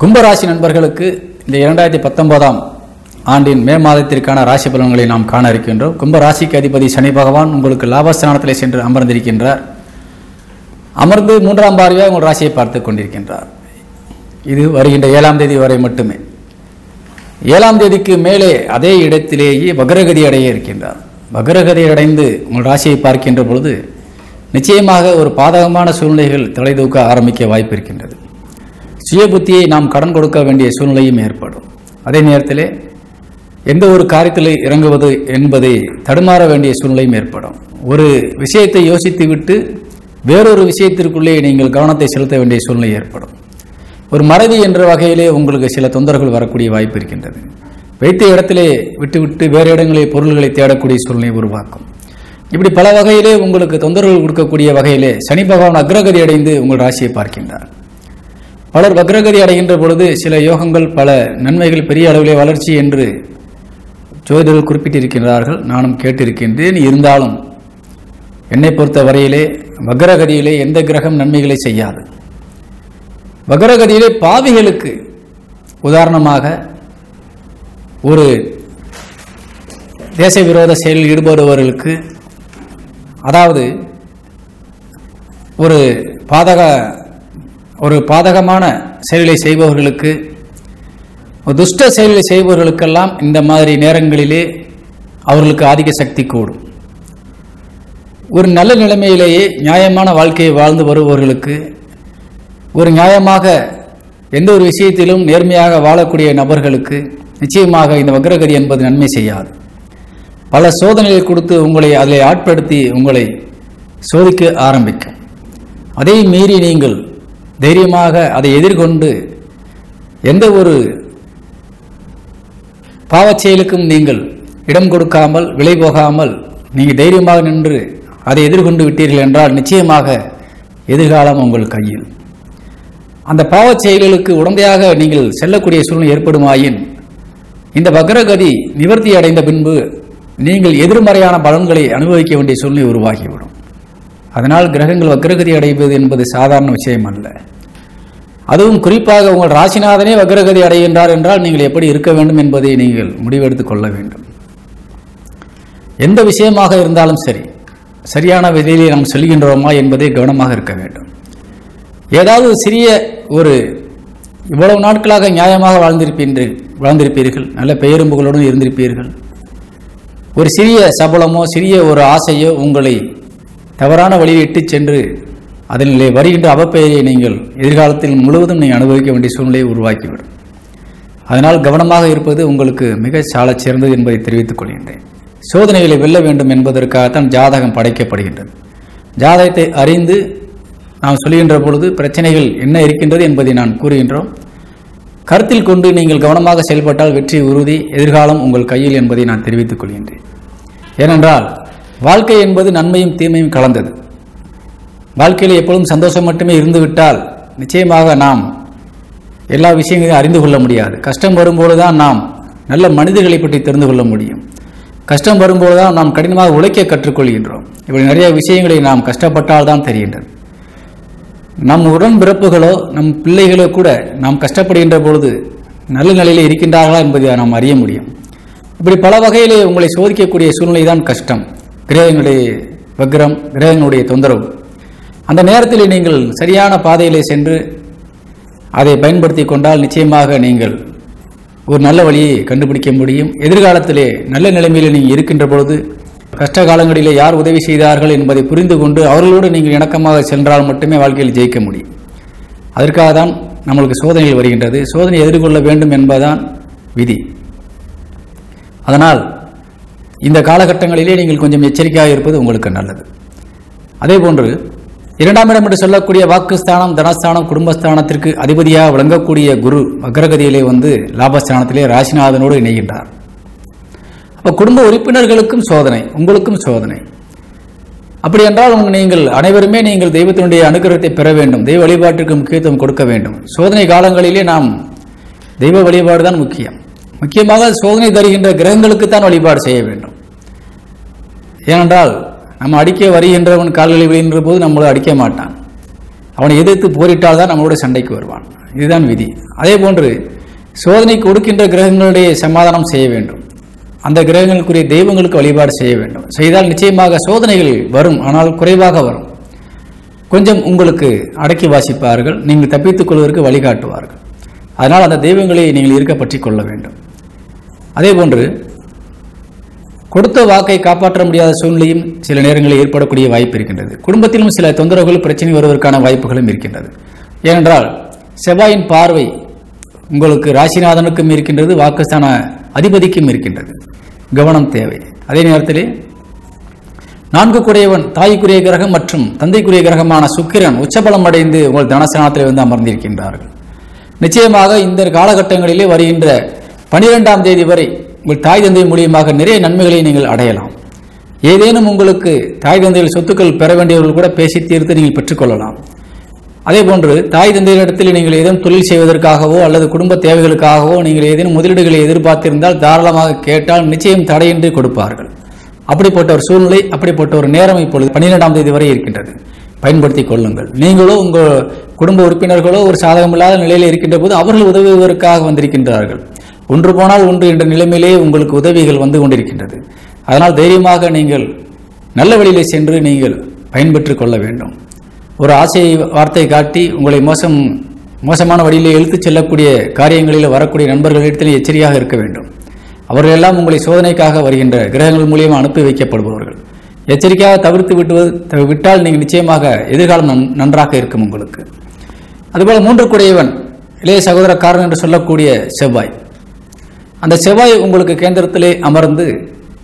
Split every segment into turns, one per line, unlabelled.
கும்பராசி நண்பர்களுக்கு இந்த இரண்டாயிரத்தி பத்தொன்பதாம் ஆண்டின் மே மாதத்திற்கான ராசி பலன்களை நாம் காண இருக்கின்றோம். கும்பராசிக்கு அதிபதி சனி பகவான் உங்களுக்கு லாபஸ்தானத்தில் சென்று அமர்ந்திருக்கின்றார். அமர்ந்து மூன்றாம் பார்வையாக உங்கள் ராசியை பார்த்து கொண்டிருக்கின்றார். இது வருகின்ற ஏழாம் தேதி வரை மட்டுமே. ஏழாம் தேதிக்கு மேலே அதே இடத்திலேயே வக்ரகதி அடைய இருக்கின்றார். வக்ரகதி அடைந்து உங்கள் ராசியை பார்க்கின்ற பொழுது நிச்சயமாக ஒரு பாதகமான சூழ்நிலைகள் தலை தூக்க ஆரம்பிக்க வாய்ப்பு இருக்கின்றது. சுய புத்தியை நாம் கடன் கொடுக்க வேண்டிய சூழ்நிலையும் ஏற்படும். அதே நேரத்தில் எந்த ஒரு காரியத்தில் இறங்குவது என்பதை தடுமாற வேண்டிய சூழ்நிலையும் ஏற்படும். ஒரு விஷயத்தை யோசித்து விட்டு வேறொரு விஷயத்திற்குள்ளே நீங்கள் கவனத்தை செலுத்த வேண்டிய சூழ்நிலை ஏற்படும். ஒரு மறதி என்ற வகையிலே உங்களுக்கு சில தொந்தரவுகள் வரக்கூடிய வாய்ப்பு இருக்கின்றது. வைத்த இடத்திலே விட்டுவிட்டு வேறு இடங்களில் பொருள்களை தேடக்கூடிய சூழ்நிலை உருவாக்கும். இப்படி பல வகையிலே உங்களுக்கு தொந்தரவுகள் கொடுக்கக்கூடிய வகையிலே சனி பகவான் அக்ரகதி அடைந்து உங்கள் ராசியை பார்க்கின்றார். பலர் வக்ரகதி அடைகின்ற பொழுது சில யோகங்கள் பல நன்மைகள் பெரிய அளவிலே வளர்ச்சி என்று ஜோதிடர்கள் குறிப்பிட்டிருக்கின்றார்கள். நானும் கேட்டிருக்கின்றேன். இருந்தாலும் என்னை பொறுத்த வரையிலே வக்ரகதியிலே எந்த கிரகம் நன்மைகளை செய்யாது. வக்ரகதியிலே பாவிகளுக்கு உதாரணமாக ஒரு தேச விரோத செயலில் ஈடுபடுபவர்களுக்கு அதாவது ஒரு பாதக ஒரு பாதகமான செயலை செய்பவர்களுக்கு ஒரு துஷ்ட செயலை செய்பவர்களுக்கெல்லாம் இந்த மாதிரி நேரங்களிலே அவர்களுக்கு ஆதிக்க சக்தி கூடும். ஒரு நல்ல நிலைமையிலேயே நியாயமான வாழ்க்கையை வாழ்ந்து வருபவர்களுக்கு ஒரு நியாயமாக எந்த ஒரு விஷயத்திலும் நேர்மையாக வாழக்கூடிய நபர்களுக்கு நிச்சயமாக இந்த வக்ரகதி என்பது நன்மை செய்யாது. பல சோதனைகளை கொடுத்து உங்களை அதில் ஆட்படுத்தி உங்களை சோதிக்க ஆரம்பிக்கும். அதை மீறி நீங்கள் தைரியமாக அதை எதிர்கொண்டு எந்த ஒரு பாவச் செயலுக்கும் நீங்கள் இடம் கொடுக்காமல் விலை போகாமல் நீங்கள் தைரியமாக நின்று அதை எதிர்கொண்டு விட்டீர்கள் என்றால் நிச்சயமாக எதிர்காலம் உங்கள் கையில். அந்த பாவச் செயல்களுக்கு உடந்தையாக நீங்கள் செல்லக்கூடிய சூழ்நிலை ஏற்படுமாயின் இந்த வக்ரகதி நிவர்த்தி அடைந்த பின்பு நீங்கள் எதிர்மறையான பலன்களை அனுபவிக்க வேண்டிய சூழ்நிலை உருவாகிவிடும். அதனால் கிரகங்கள் வக்ரகதி அடைவது என்பது சாதாரண விஷயம் அல்ல அதுவும் குறிப்பாக உங்கள் ராசிநாதனே வக்ரகதி அடைகின்றார் என்றால் நீங்கள் எப்படி இருக்க வேண்டும் என்பதை நீங்கள் முடிவெடுத்துக் கொள்ள வேண்டும். எந்த விஷயமாக இருந்தாலும் சரி சரியான விதையிலே நாம் சொல்கின்றோமா என்பதை கவனமாக இருக்க வேண்டும். ஏதாவது சிறிய ஒரு இவ்வளவு நாட்களாக நியாயமாக வாழ்ந்திருப்பீர்கள் வாழ்ந்திருப்பீர்கள் நல்ல பெயரும்புகளுடன் இருந்திருப்பீர்கள். ஒரு சிறிய சபலமோ சிறிய ஒரு ஆசையோ உங்களை தவறான வழியில் இட்டு சென்று அதனிலே வருகின்ற அவப்பெயரை நீங்கள் எதிர்காலத்தில் முழுவதும் நீங்கள் அனுபவிக்க வேண்டிய சூழ்நிலையை உருவாக்கிவிடும். அதனால் கவனமாக இருப்பது உங்களுக்கு மிக சால சிறந்தது என்பதை தெரிவித்துக் கொள்கின்றேன். சோதனைகளை வெல்ல வேண்டும் என்பதற்காகத்தான் ஜாதகம் படைக்கப்படுகின்றது. ஜாதகத்தை அறிந்து நாம் சொல்கின்ற பொழுது பிரச்சனைகள் என்ன இருக்கின்றது என்பதை நான் கூறுகின்றோம். கருத்தில் கொண்டு நீங்கள் கவனமாக செயல்பட்டால் வெற்றி உறுதி எதிர்காலம் உங்கள் கையில் என்பதை நான் தெரிவித்துக் கொள்கின்றேன். ஏனென்றால் வாழ்க்கை என்பது நன்மையும் தீமையும் கலந்தது. வாழ்க்கையில் எப்பொழுதும் சந்தோஷம் மட்டுமே இருந்துவிட்டால் நிச்சயமாக நாம் எல்லா விஷயங்களையும் அறிந்து கொள்ள முடியாது. கஷ்டம் வரும்போது தான் நாம் நல்ல மனிதர்களை பற்றி தெரிந்து கொள்ள முடியும். கஷ்டம் வரும்போது தான் நாம் கடினமாக உழைக்க கற்றுக்கொள்கின்றோம். இப்படி நிறைய விஷயங்களை நாம் கஷ்டப்பட்டால் தான் தெரிகின்றது. நம் உடன் பிறப்புகளோ நம் பிள்ளைகளோ கூட நாம் கஷ்டப்படுகின்ற பொழுது நல்ல நிலையில் இருக்கின்றார்களா என்பதை நாம் அறிய முடியும். இப்படி பல வகையிலே உங்களை சோதிக்கக்கூடிய சூழ்நிலை தான் கஷ்டம். கிரகங்களுடைய வக்ரம் கிரகங்களுடைய தொந்தரவு. அந்த நேரத்தில் நீங்கள் சரியான பாதையிலே சென்று அதை பயன்படுத்தி கொண்டால் நிச்சயமாக நீங்கள் ஒரு நல்ல வழியை கண்டுபிடிக்க முடியும். எதிர்காலத்திலே நல்ல நிலைமையில் நீங்கள் இருக்கின்ற பொழுது கஷ்ட காலங்களிலே யார் உதவி செய்தார்கள் என்பதை புரிந்து கொண்டு அவர்களோடு நீங்கள் இணக்கமாக சென்றால் மட்டுமே வாழ்க்கையில் ஜெயிக்க முடியும். அதற்காக தான் நம்மளுக்கு சோதனைகள் வருகின்றது. சோதனை எதிர்கொள்ள வேண்டும் என்பதுதான் விதி. அதனால் இந்த காலகட்டங்களிலே நீங்கள் கொஞ்சம் எச்சரிக்கையாக இருப்பது உங்களுக்கு நல்லது. அதே போன்று இரண்டாம் இடம் என்று சொல்லக்கூடிய வாக்குஸ்தானம் தனஸ்தானம் குடும்பஸ்தானத்திற்கு அதிபதியாக விளங்கக்கூடிய குரு வக்ரகதியிலே வந்து லாபஸ்தானத்திலே ராசிநாதனோடு இணைகின்றார். அப்போ குடும்ப உறுப்பினர்களுக்கும் சோதனை உங்களுக்கும் சோதனை. அப்படி என்றால் நீங்கள் அனைவருமே நீங்கள் தெய்வத்தினுடைய அனுகிரகத்தை பெற வேண்டும் தெய்வ வழிபாட்டிற்கு முக்கியத்துவம் கொடுக்க வேண்டும். சோதனை காலங்களிலே நாம் தெய்வ வழிபாடு தான் முக்கியம். முக்கியமாக சோதனை தருகின்ற கிரகங்களுக்கு தான் வழிபாடு செய்ய வேண்டும். ஏனென்றால் நம்ம அடிக்க வருகின்றவன் கால்களை விழுகின்ற போது நம்மளை அடிக்க மாட்டான். அவனை எதிர்த்து போரிட்டால் தான் நம்மளோட சண்டைக்கு வருவான். இதுதான் விதி. அதே போன்று சோதனை கொடுக்கின்ற கிரகங்களுடைய சமாதானம் செய்ய வேண்டும். அந்த கிரகங்களுக்குரிய தெய்வங்களுக்கு வழிபாடு செய்ய வேண்டும். செய்தால் நிச்சயமாக சோதனைகள் வரும் ஆனால் குறைவாக வரும். கொஞ்சம் உங்களுக்கு அடக்கி வாசிப்பார்கள் நீங்கள் தப்பித்துக் கொள்வதற்கு வழிகாட்டுவார்கள். அதனால் அந்த தெய்வங்களை நீங்கள் இருக்க பற்றி கொள்ள வேண்டும். அதே போன்று கொடுத்த வாக்கை காப்பாற்ற முடியாத சூழ்நிலையும் சில நேரங்களில் ஏற்படக்கூடிய வாய்ப்பு இருக்கின்றது. குடும்பத்திலும் சில தொந்தரவுகள் பிரச்சனை வருவதற்கான வாய்ப்புகளும் இருக்கின்றது. ஏனென்றால் செவ்வாயின் பார்வை உங்களுக்கு ராசிநாதனுக்கும் இருக்கின்றது வாக்குஸ்தான அதிபதிக்கும் இருக்கின்றது. கவனம் தேவை. அதே நேரத்திலே நான்கு குறையவன் தாய்க்குரிய கிரகம் மற்றும் தந்தைக்குரிய கிரகமான சுக்கிரன் உச்சபலம் அடைந்து உங்கள் தனசனத்தில் வந்து அமர்ந்திருக்கின்றார்கள். நிச்சயமாக இந்த காலகட்டங்களிலே வருகின்ற பனிரெண்டாம் தேதி வரை உங்கள் தாய் தந்தை மூலியமாக நிறைய நன்மைகளை நீங்கள் அடையலாம். ஏதேனும் உங்களுக்கு தாய் தந்தையில் சொத்துக்கள் பெற வேண்டியவர்கள் கூட பேசி தீர்த்து நீங்கள் பெற்றுக்கொள்ளலாம். அதே போன்று தாய் தந்தையிடத்தில் நீங்கள் ஏதேனும் தொழில் செய்வதற்காகவோ அல்லது குடும்ப தேவைகளுக்காகவோ நீங்கள் ஏதேனும் முதலீடுகளை எதிர்பார்த்திருந்தால் தாராளமாக கேட்டால் நிச்சயம் தடையின்றி கொடுப்பார்கள். அப்படிப்பட்ட ஒரு சூழ்நிலை அப்படிப்பட்ட ஒரு நேரம் இப்பொழுது பன்னிரெண்டாம் தேதி வரை இருக்கின்றது. பயன்படுத்திக் கொள்ளுங்கள். நீங்களோ உங்கள் குடும்ப உறுப்பினர்களோ ஒரு சாதகமில்லாத நிலையில் இருக்கின்ற போது அவர்கள் உதவுவதற்காக வந்திருக்கின்றார்கள். ஒன்று போனால் ஒன்று என்ற நிலைமையிலே உங்களுக்கு உதவிகள் வந்து கொண்டிருக்கின்றது. அதனால் தைரியமாக நீங்கள் நல்ல வழியிலே சென்று நீங்கள் பயன்பெற்று கொள்ள வேண்டும். ஒரு ஆசை வார்த்தை காட்டி உங்களை மோசம் மோசமான வழியிலே இழுத்துச் செல்லக்கூடிய காரியங்களில் வரக்கூடிய நண்பர்களிடத்தில் எச்சரிக்கையாக இருக்க வேண்டும். அவர்கள் எல்லாம் உங்களை சோதனைக்காக வருகின்ற கிரகங்கள் மூலியமாக அனுப்பி வைக்கப்படுபவர்கள். எச்சரிக்கையாக தவிர்த்து விட்டுவது விட்டால் நீங்கள் நிச்சயமாக எதிர்காலம் நன்றாக இருக்கும் உங்களுக்கு. அதுபோல மூன்று குடையவன் இளைய சகோதரக்காரன் என்று சொல்லக்கூடிய செவ்வாய். அந்த செவ்வாய் உங்களுக்கு கேந்திரத்திலே அமர்ந்து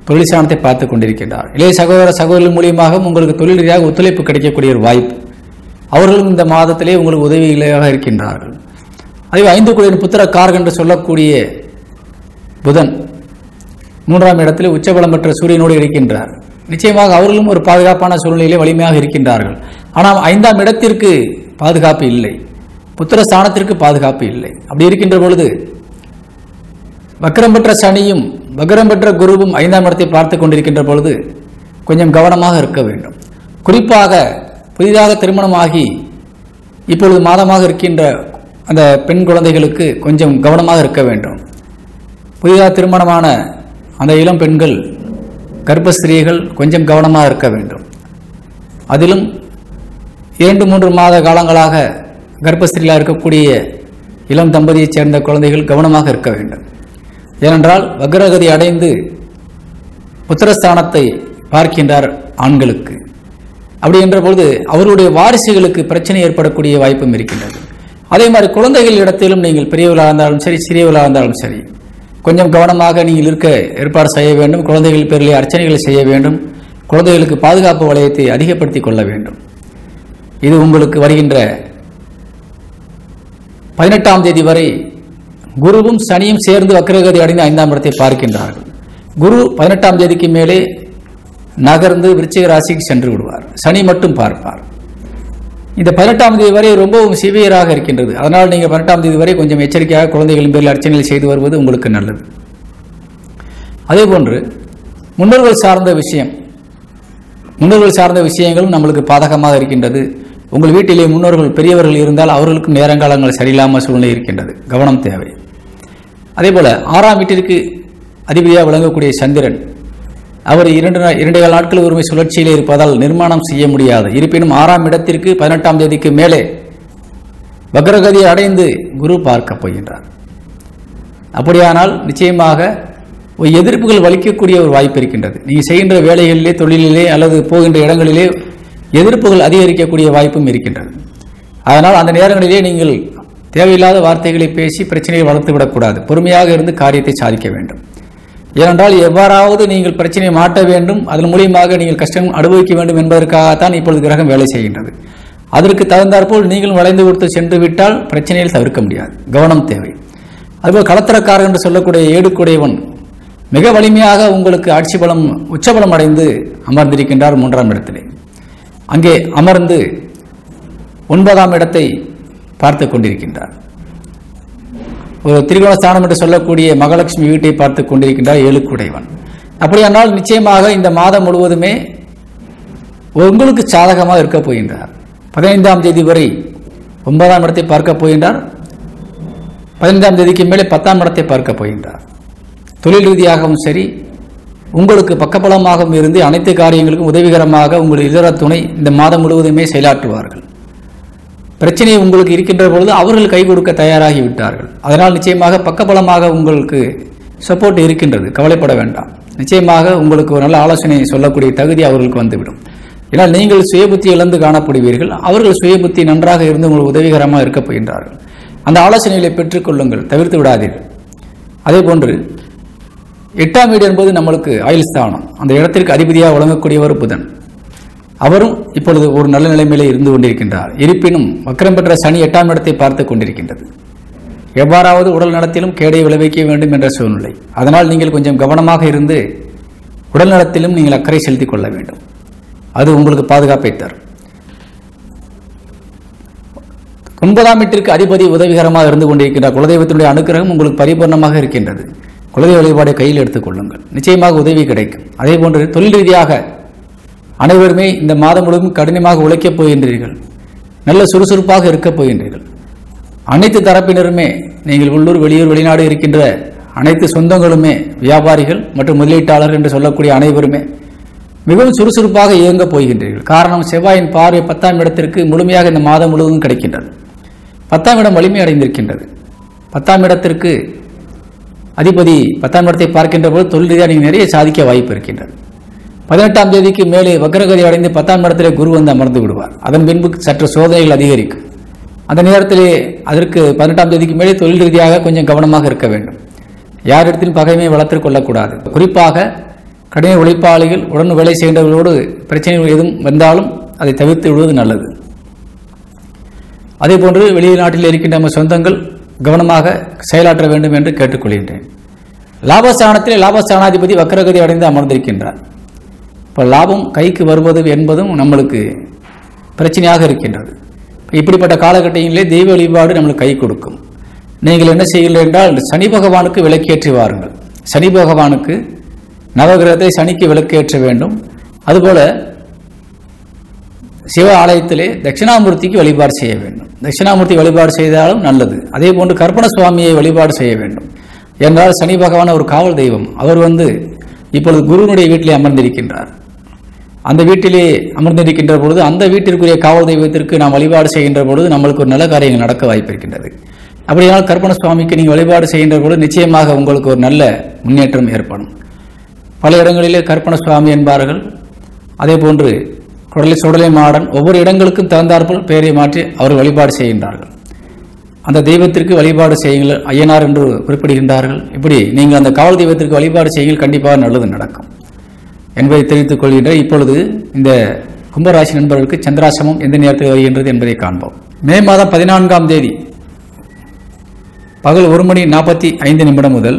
தொழிற்சாணத்தை ஸ்தானத்தை பார்த்து கொண்டிருக்கின்றார். இளைய சகோதர சகோதரர்கள் மூலியமாக உங்களுக்கு தொழில் ரீதியாக ஒத்துழைப்பு கிடைக்கக்கூடிய ஒரு வாய்ப்பு. அவர்களும் இந்த மாதத்திலே உங்களுக்கு உதவிகளாக இருக்கின்றார்கள். அதே ஐந்து குடியின் புத்திரக்காரன் என்று சொல்லக்கூடிய புதன் மூன்றாம் இடத்தில் உச்சபலம் பெற்ற சூரியனோடு இருக்கின்றார். நிச்சயமாக அவர்களும் ஒரு பாதுகாப்பான சூழ்நிலையிலே வலிமையாக இருக்கின்றார்கள். ஆனால் ஐந்தாம் இடத்திற்கு பாதுகாப்பு இல்லை. புத்திர ஸ்தானத்திற்கு பாதுகாப்பு இல்லை. அப்படி இருக்கின்ற பொழுது வக்கரம் பெற்ற சனியும் வக்கரம் பெற்ற குருவும் ஐந்தாம் இடத்தை பார்த்து கொண்டிருக்கின்ற பொழுது கொஞ்சம் கவனமாக இருக்க வேண்டும். குறிப்பாக புதிதாக திருமணமாகி இப்பொழுது மாதமாக இருக்கின்ற அந்த பெண் குழந்தைகளுக்கு கொஞ்சம் கவனமாக இருக்க வேண்டும். புதிதாக திருமணமான அந்த இளம் பெண்கள் கர்ப்பஸ்திரீகள் கொஞ்சம் கவனமாக இருக்க வேண்டும். அதிலும் இரண்டு மூன்று மாத காலங்களாக கர்ப்பஸ்திரீலாக இருக்கக்கூடிய இளம் தம்பதியைச் சேர்ந்த குழந்தைகள் கவனமாக இருக்க வேண்டும். ஏனென்றால் வக்ரகதி அடைந்து புத்திரஸ்தானத்தை பார்க்கின்றார் ஆண்களுக்கு. அப்படி என்ற பொழுது அவருடைய வாரிசுகளுக்கு பிரச்சனை ஏற்படக்கூடிய வாய்ப்பும் இருக்கின்றது. அதே மாதிரி குழந்தைகள் இடத்திலும் நீங்கள் பெரியவர்களாக இருந்தாலும் சரி சிறியவர்களாக இருந்தாலும் சரி கொஞ்சம் கவனமாக நீங்கள் இருக்க ஏற்பாடு செய்ய வேண்டும். குழந்தைகள் பேரிலே அர்ச்சனைகளை செய்ய வேண்டும். குழந்தைகளுக்கு பாதுகாப்பு வளையத்தை அதிகப்படுத்திக் கொள்ள வேண்டும். இது உங்களுக்கு வருகின்ற பதினெட்டாம் தேதி வரை குருவும் சனியும் சேர்ந்து வக்ரகதி அடைந்து ஐந்தாம் இடத்தை பார்க்கின்றார்கள். குரு பதினெட்டாம் தேதிக்கு மேலே நகர்ந்து விருச்சிக ராசிக்கு சென்று விடுவார். சனி மட்டும் பார்ப்பார். இந்த பதினெட்டாம் தேதி வரை ரொம்பவும் சிவியராக இருக்கின்றது. அதனால் நீங்கள் பதினெட்டாம் தேதி வரை கொஞ்சம் எச்சரிக்கையாக குழந்தைகளின் பேரில் அர்ச்சனைகள் செய்து வருவது உங்களுக்கு நல்லது. அதே போன்று முன்னோர்கள் சார்ந்த விஷயம் முன்னோர்கள் சார்ந்த விஷயங்களும் நம்மளுக்கு பாதகமாக இருக்கின்றது. உங்கள் வீட்டிலே முன்னோர்கள் பெரியவர்கள் இருந்தால் அவர்களுக்கும் நேரங்காலங்கள் சரியில்லாமல் சூழ்நிலை இருக்கின்றது. கவனம் தேவை. அதே போல் ஆறாம் வீட்டிற்கு அதிபதியாக விளங்கக்கூடிய சந்திரன் அவர் இரண்டு இரண்டே நாட்கள் ஒருமை சுழற்சியிலே இருப்பதால் நிர்மாணம் செய்ய முடியாது. இருப்பினும் ஆறாம் இடத்திற்கு பதினெட்டாம் தேதிக்கு மேலே வக்ரகதியை அடைந்து குரு பார்க்கப் போகின்றார். அப்படியானால் நிச்சயமாக ஒரு எதிர்ப்புகள் வலிக்கக்கூடிய ஒரு வாய்ப்பு இருக்கின்றது. நீங்கள் செய்கின்ற வேலைகளிலே தொழிலிலே அல்லது போகின்ற இடங்களிலே எதிர்ப்புகள் அதிகரிக்கக்கூடிய வாய்ப்பும் இருக்கின்றது. அதனால் அந்த நேரங்களிலே நீங்கள் தேவையில்லாத வார்த்தைகளை பேசி பிரச்சனையை வளர்த்து விடக்கூடாது. பொறுமையாக இருந்து காரியத்தை சாதிக்க வேண்டும். ஏனென்றால் எவ்வாறாவது நீங்கள் பிரச்சனையை மாட்ட வேண்டும் அதன் மூலியமாக நீங்கள் கஷ்டம் அனுபவிக்க வேண்டும் என்பதற்காகத்தான் இப்பொழுது கிரகம் வேலை செய்கின்றது. அதற்கு தகுந்தாற்போல் நீங்களும் வளைந்து கொடுத்து சென்று விட்டால் பிரச்சனையில் தவிர்க்க முடியாது. கவனம் தேவை. அதுபோல் களத்திரக்காரர் என்று சொல்லக்கூடிய ஏடுக்குடையவன் மிக வலிமையாக உங்களுக்கு ஆட்சி பலம் உச்சபலம் அடைந்து அமர்ந்திருக்கின்றார் மூன்றாம் இடத்திலே. அங்கே அமர்ந்து ஒன்பதாம் இடத்தை பார்த்து கொண்டிருக்கின்றார். ஒரு திரிகோணஸ்தானம் என்று சொல்லக்கூடிய மகாலட்சுமி வீட்டை பார்த்து கொண்டிருக்கின்றார் ஏழுக்குடைவன் அப்படியானால் நிச்சயமாக இந்த மாதம் முழுவதுமே உங்களுக்கு சாதகமாக இருக்கப் போகின்றார். பதினைந்தாம் தேதி வரை ஒன்பதாம் இடத்தை பார்க்க போகின்றார். பதினைந்தாம் தேதிக்கு மேலே பத்தாம் இடத்தை பார்க்க போகின்றார். தொழில் ரீதியாகவும் சரி உங்களுக்கு பக்கபலமாகவும் இருந்து அனைத்து காரியங்களுக்கும் உதவிகரமாக உங்கள் இதர துணை இந்த மாதம் முழுவதுமே செயலாற்றுவார்கள். பிரச்சனை உங்களுக்கு இருக்கின்ற பொழுது அவர்கள் கை கொடுக்க தயாராகி விட்டார்கள். அதனால் நிச்சயமாக பக்கபலமாக உங்களுக்கு சப்போர்ட் இருக்கின்றது. கவலைப்பட வேண்டாம். நிச்சயமாக உங்களுக்கு ஒரு நல்ல ஆலோசனை சொல்லக்கூடிய தகுதி அவர்களுக்கு வந்துவிடும். ஏன்னால் நீங்கள் சுயபுத்தி இழந்து காணப்படுவீர்கள். அவர்கள் சுயபுத்தி நன்றாக இருந்து உங்களுக்கு உதவிகரமாக இருக்கப் போகின்றார்கள். அந்த ஆலோசனைகளை பெற்றுக்கொள்ளுங்கள் தவிர்த்து விடாதீர்கள். அதே போன்று எட்டாம் வீடு என்பது நம்மளுக்கு ஆயுள் ஸ்தானம் அந்த இடத்திற்கு அதிபதியாக வழங்கக்கூடியவர் புதன். அவரும் இப்பொழுது ஒரு நல்ல நிலைமையிலே இருந்து கொண்டிருக்கின்றார். இருப்பினும் வக்கரம் பெற்ற சனி எட்டாம் இடத்தை பார்த்து கொண்டிருக்கின்றது. எவ்வாறாவது உடல் நலத்திலும் கேடை விளைவிக்க வேண்டும் என்ற சூழ்நிலை. அதனால் நீங்கள் கொஞ்சம் கவனமாக இருந்து உடல் நலத்திலும் நீங்கள் அக்கறை செலுத்திக் கொள்ள வேண்டும். அது உங்களுக்கு பாதுகாப்பை தரும். ஒன்பதாம் வீட்டிற்கு அதிபதி உதவிகரமாக இருந்து கொண்டிருக்கின்றார். குலதெய்வத்தினுடைய அனுக்கிரகம் உங்களுக்கு பரிபூர்ணமாக இருக்கின்றது. குலதெய்வ வழிபாடை கையில் எடுத்துக் கொள்ளுங்கள். நிச்சயமாக உதவி கிடைக்கும். அதே போன்று தொழில் ரீதியாக அனைவருமே இந்த மாதம் முழுவதும் கடினமாக உழைக்கப் போகின்றீர்கள். நல்ல சுறுசுறுப்பாக இருக்கப் போகின்றீர்கள். அனைத்து தரப்பினருமே நீங்கள் உள்ளூர் வெளியூர் வெளிநாடு இருக்கின்ற அனைத்து சொந்தங்களுமே வியாபாரிகள் மற்றும் முதலீட்டாளர்கள் என்று சொல்லக்கூடிய அனைவருமே மிகவும் சுறுசுறுப்பாக இயங்கப் போகின்றீர்கள். காரணம் செவ்வாயின் பார்வை பத்தாம் இடத்திற்கு முழுமையாக இந்த மாதம் முழுவதும் கிடைக்கின்றது. பத்தாம் இடம் வலிமை அடைந்திருக்கின்றது. பத்தாம் இடத்திற்கு அதிபதி பத்தாம் இடத்தை பார்க்கின்ற போது தொழில் ரீதியாக நீங்கள் நிறைய சாதிக்க வாய்ப்பு இருக்கின்றது. பதினெட்டாம் தேதிக்கு மேலே வக்ரகதி அடைந்து பத்தாம் இடத்திலே குரு வந்து அமர்ந்து விடுவார். அதன் பின்பு சற்று சோதனைகள் அதிகரிக்கும். அந்த நேரத்திலே அதற்கு பதினெட்டாம் தேதிக்கு மேலே தொழில் ரீதியாக கொஞ்சம் கவனமாக இருக்க வேண்டும். யாரிடத்திலும் பகைமையை வளர்த்துக் கொள்ளக்கூடாது. குறிப்பாக கடின உழைப்பாளிகள் உடன் வேலை செய்கின்றவர்களோடு பிரச்சனைகள் எதுவும் வந்தாலும் அதை தவிர்த்து விடுவது நல்லது. அதே போன்று வெளிநாட்டில் இருக்கின்ற நம்ம சொந்தங்கள் கவனமாக செயலாற்ற வேண்டும் என்று கேட்டுக்கொள்கின்றேன். லாபஸ்தானத்தில் லாபஸ்தானாதிபதி வக்கரகதி அடைந்து அமர்ந்திருக்கின்றார். இப்போ லாபம் கைக்கு வருவது என்பதும் நம்மளுக்கு பிரச்சனையாக இருக்கின்றது. இப்படிப்பட்ட காலகட்டங்களிலே தெய்வ வழிபாடு நம்மளுக்கு கை கொடுக்கும். நீங்கள் என்ன செய்கிறீர்கள் என்றால் சனி பகவானுக்கு விளக்கேற்றி வாருங்கள். சனி பகவானுக்கு நவகிரகத்தை சனிக்கு விளக்கேற்ற வேண்டும். அதுபோல சிவ ஆலயத்திலே தட்சிணாமூர்த்திக்கு வழிபாடு செய்ய வேண்டும். தட்சிணாமூர்த்தி வழிபாடு செய்தாலும் நல்லது. அதே போன்று கற்பன சுவாமியை வழிபாடு செய்ய வேண்டும். என்றால் சனி பகவான் ஒரு காவல் தெய்வம். அவர் வந்து இப்பொழுது குருவனுடைய வீட்டிலே அமர்ந்திருக்கின்றார். அந்த வீட்டிலே அமர்ந்திருக்கின்ற பொழுது அந்த வீட்டிற்குரிய காவல் தெய்வத்திற்கு நாம் வழிபாடு செய்கின்ற பொழுது நம்மளுக்கு ஒரு நல்ல காரியங்கள் நடக்க வாய்ப்பு இருக்கின்றது. அப்படியானால் கற்பன சுவாமிக்கு நீங்கள் வழிபாடு செய்கின்ற பொழுது நிச்சயமாக உங்களுக்கு ஒரு நல்ல முன்னேற்றம் ஏற்படும். பல இடங்களிலே கற்பன சுவாமி என்பார்கள். அதே போன்று குடலை சுடலை மாடன் ஒவ்வொரு இடங்களுக்கும் தகுந்தாற்போல் பெயரை மாற்றி அவர் வழிபாடு செய்கின்றார்கள். அந்த தெய்வத்திற்கு வழிபாடு செய்யுங்கள் ஐயனார் என்று குறிப்பிடுகின்றார்கள். இப்படி நீங்கள் அந்த காவல் தெய்வத்திற்கு வழிபாடு செய்யுங்கள் கண்டிப்பாக நல்லது நடக்கும். என்பதை தெரிவித்துக் கொள்கின்ற இப்பொழுது இந்த கும்பராசி நண்பர்களுக்கு சந்திராசிரமம் எந்த நேரத்தில் வருகின்றது என்பதை காண்போம். மே மாதம் பதினான்காம் தேதி பகல் ஒரு மணி நாற்பத்தி ஐந்து நிமிடம் முதல்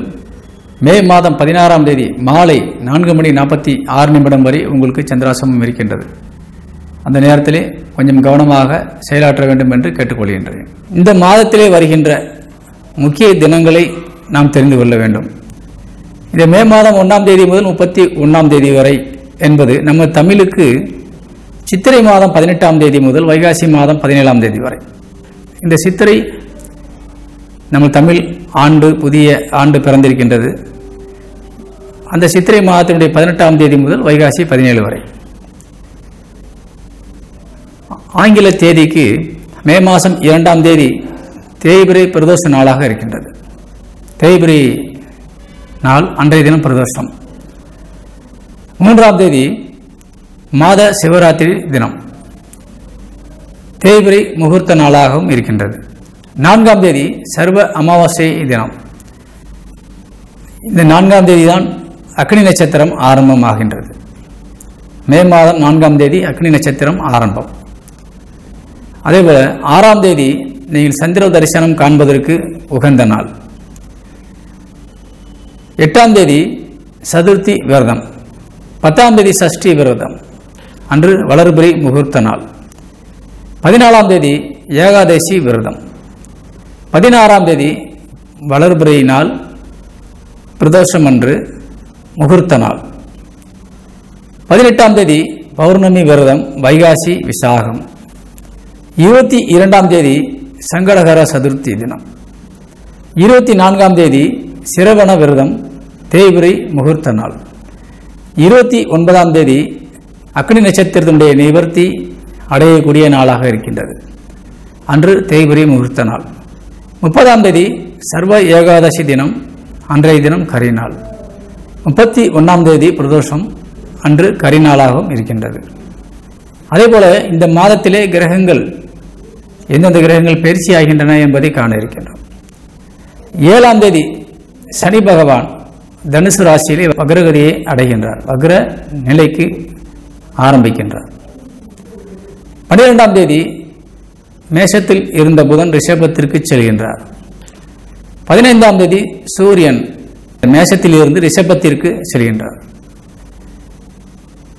மே மாதம் பதினாறாம் தேதி மாலை நான்கு மணி நாற்பத்தி ஆறு நிமிடம் வரை உங்களுக்கு சந்திராசிரமம் இருக்கின்றது. அந்த நேரத்திலே கொஞ்சம் கவனமாக செயலாற்ற வேண்டும் என்று கேட்டுக்கொள்கின்றேன். இந்த மாதத்திலே வருகின்ற முக்கிய தினங்களை நாம் தெரிந்து கொள்ள வேண்டும். இந்த மே மாதம் ஒன்றாம் தேதி முதல் முப்பத்தி ஒன்றாம் தேதி வரை என்பது நம்ம தமிழுக்கு சித்திரை மாதம் பதினெட்டாம் தேதி முதல் வைகாசி மாதம் பதினேழாம் தேதி வரை. இந்த சித்திரை நம்ம தமிழ் ஆண்டு புதிய ஆண்டு பிறந்திருக்கின்றது. அந்த சித்திரை மாதத்தினுடைய பதினெட்டாம் தேதி முதல் வைகாசி பதினேழு வரை. ஆங்கில தேதிக்கு மே மாதம் இரண்டாம் தேதி தேய்பிரை பிரதோஷ நாளாக இருக்கின்றது. தேய்பிரை நாள் அன்றைய தினம் பிரதோஷம். மூன்றாம் தேதி மாத சிவராத்திரி தினம். தேய்பிரை முகூர்த்த நாளாகவும் இருக்கின்றது. நான்காம் தேதி சர்வ அமாவாசை தினம். இந்த நான்காம் தேதி தான் அக்னி நட்சத்திரம் ஆரம்பமாகின்றது. மே மாதம் நான்காம் தேதி அக்னி நட்சத்திரம் ஆரம்பம். அதேபோல ஆறாம் தேதி நீங்கள் சந்திர தரிசனம் காண்பதற்கு உகந்த நாள். எட்டாம் தேதி சதுர்த்தி விரதம். பத்தாம் தேதி சஷ்டி விரதம். அன்று வளர்பிறை முகூர்த்த நாள். பதினாலாம் தேதி ஏகாதசி விரதம். பதினாறாம் தேதி வளர்பிறை நாள் பிரதோஷம் அன்று முகூர்த்த நாள். பதினெட்டாம் தேதி பௌர்ணமி விரதம் வைகாசி விசாகம். இருபத்தி இரண்டாம் தேதி சங்கடகர சதுர்த்தி தினம். இருபத்தி நான்காம் தேதி சிரவண விரதம் தேய்பிரை முகூர்த்த நாள். இருபத்தி ஒன்பதாம் தேதி அக்னி நட்சத்திரத்தினுடைய நிவர்த்தி அடையக்கூடிய நாளாக இருக்கின்றது. அன்று தேய்பிரை முகூர்த்த நாள். முப்பதாம் தேதி சர்வ ஏகாதசி தினம் அன்றைய தினம் கரிநாள் முப்பத்தி ஒன்றாம் தேதி பிரதோஷம் அன்று கரிநாளாகவும் இருக்கின்றது. அதேபோல இந்த மாதத்திலே கிரகங்கள் எந்தெந்த கிரகங்கள் பயிற்சி ஆகின்றன என்பதை காண இருக்கின்றோம். ஏழாம் தேதி சனி பகவான் தனுசு ராசியிலே வக்ரகதியை அடைகின்றார். வக்ர நிலைக்கு ஆரம்பிக்கின்றார். பன்னிரெண்டாம் தேதி மேஷத்தில் இருந்த புதன் ரிஷபத்திற்கு செல்கின்றார். பதினைந்தாம் தேதி சூரியன் மேஷத்தில் இருந்து ரிஷபத்திற்கு செல்கின்றார்.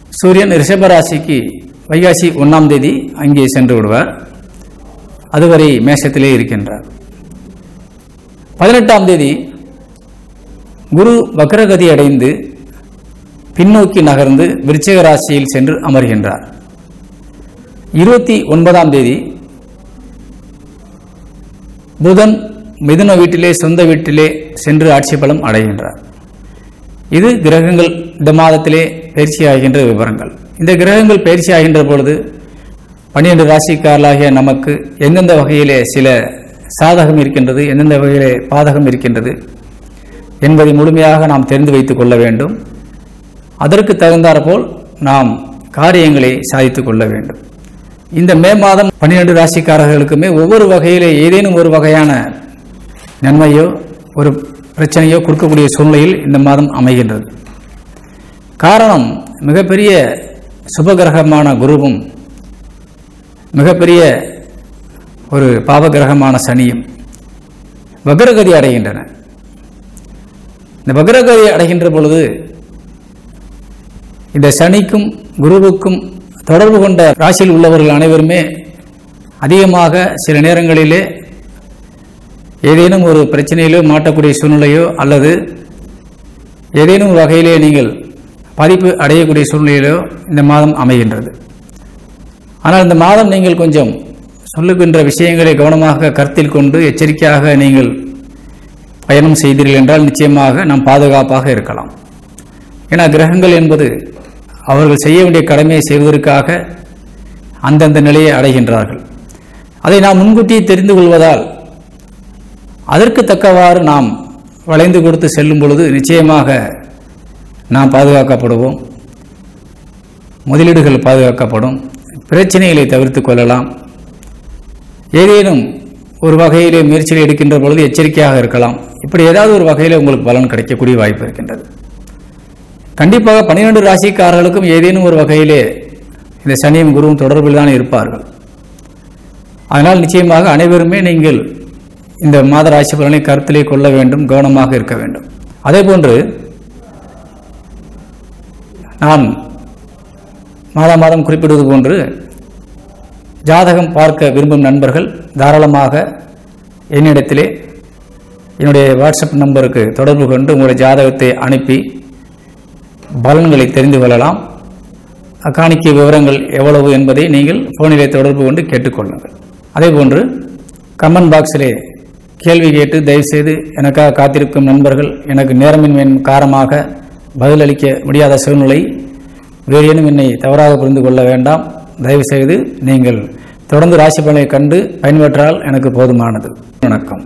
சூரியன் ரிஷபராசிக்கு வைகாசி ஒன்றாம் தேதி அங்கே சென்று விடுவார். அதுவரை மேஷத்திலே இருக்கின்றார். பதினெட்டாம் தேதி குரு வக்ரகதி அடைந்து பின்னோக்கி நகர்ந்து விருச்சிக ராசியில் சென்று அமர்கின்றார். இருபத்தி ஒன்பதாம் தேதி புதன் மிதுன வீட்டிலே சொந்த வீட்டிலே சென்று ஆட்சி பலம் அடைகின்றார். இது கிரகங்கள் இந்த மாதத்திலே பயிற்சி ஆகின்ற விவரங்கள். இந்த கிரகங்கள் பயிற்சி ஆகின்ற பொழுது பன்னிரண்டு ராசிக்காரர்களாகிய நமக்கு எந்தெந்த வகையிலே சில சாதகம் இருக்கின்றது எந்தெந்த வகையிலே பாதகம் இருக்கின்றது என்பதை முழுமையாக நாம் தெரிந்து வைத்துக் கொள்ள வேண்டும். அதற்கு தகுந்தாற்போல் நாம் காரியங்களை சாதித்துக் கொள்ள வேண்டும். இந்த மே மாதம் பன்னிரண்டு ராசிக்காரர்களுக்குமே ஒவ்வொரு வகையிலே ஏதேனும் ஒரு வகையான நன்மையோ ஒரு பிரச்சனையோ கொடுக்கக்கூடிய சூழ்நிலையில் இந்த மாதம் அமைகின்றது. காரணம் மிகப்பெரிய சுபகிரகமான குருவும் மிகப்பெரிய ஒரு பாவகிரகமான சனியும் வக்ரகதி அடைகின்றன இந்த வக்ரகதி அடைகின்ற பொழுது இந்த சனிக்கும் குருவுக்கும் தொடர்பு கொண்ட ராசியில் உள்ளவர்கள் அனைவருமே அதிகமாக சில நேரங்களிலே ஏதேனும் ஒரு பிரச்சனையிலோ மாட்டக்கூடிய சூழ்நிலையோ அல்லது ஏதேனும் ஒரு வகையிலே நீங்கள் பாதிப்பு அடையக்கூடிய சூழ்நிலையிலோ இந்த மாதம் அமைகின்றது. ஆனால் இந்த மாதம் நீங்கள் கொஞ்சம் சொல்லுகின்ற விஷயங்களை கவனமாக கருத்தில் கொண்டு எச்சரிக்கையாக நீங்கள் பயணம் செய்தீர்கள் என்றால் நிச்சயமாக நாம் பாதுகாப்பாக இருக்கலாம். ஏன்னா கிரகங்கள் என்பது அவர்கள் செய்ய வேண்டிய கடமையை செய்வதற்காக அந்தந்த நிலையை அடைகின்றார்கள். அதை நாம் முன்கூட்டியே தெரிந்து கொள்வதால் அதற்கு தக்கவாறு நாம் வளைந்து கொடுத்து செல்லும் பொழுது நிச்சயமாக நாம் பாதுகாக்கப்படுவோம். முதலீடுகள் பாதுகாக்கப்படும். பிரச்சனைகளை தவிர்த்து கொள்ளலாம். ஏதேனும் ஒரு வகையிலே முயற்சியில் எடுக்கின்ற பொழுது எச்சரிக்கையாக இருக்கலாம். இப்படி ஏதாவது ஒரு வகையில் உங்களுக்கு பலன் கிடைக்கக்கூடிய வாய்ப்பு இருக்கின்றது. கண்டிப்பாக பன்னிரெண்டு ராசிக்காரர்களுக்கும் ஏதேனும் ஒரு வகையிலே இந்த சனியும் குருவும் தொடர்பில் தான் இருப்பார்கள். அதனால் நிச்சயமாக அனைவருமே நீங்கள் இந்த மாத ராசி பலனை கருத்திலே கொள்ள வேண்டும் கவனமாக இருக்க வேண்டும். அதே போன்று நான் மாதம் மாதம் குறிப்பிடுவது போன்று ஜாதகம் பார்க்க விரும்பும் நண்பர்கள் தாராளமாக என்னிடத்திலே என்னுடைய வாட்ஸ்அப் நம்பருக்கு தொடர்பு கொண்டு உங்களுடைய ஜாதகத்தை அனுப்பி பலன்களை தெரிந்து கொள்ளலாம். காணிக்கை விவரங்கள் எவ்வளவு என்பதை நீங்கள் ஃபோனிலே தொடர்பு கொண்டு கேட்டுக்கொள்ளுங்கள். அதேபோன்று கமெண்ட் பாக்ஸிலே கேள்வி கேட்டு தயவுசெய்து எனக்காக காத்திருக்கும் நண்பர்கள் எனக்கு நேரமின்மையின் காரணமாக பதிலளிக்க முடியாத சூழ்நிலை வேறு என்னை தவறாக புரிந்து கொள்ள வேண்டாம். தயவுசெய்து நீங்கள் தொடர்ந்து ராசி பலனை கண்டு பயன்பெற்றால் எனக்கு போதுமானது. வணக்கம்.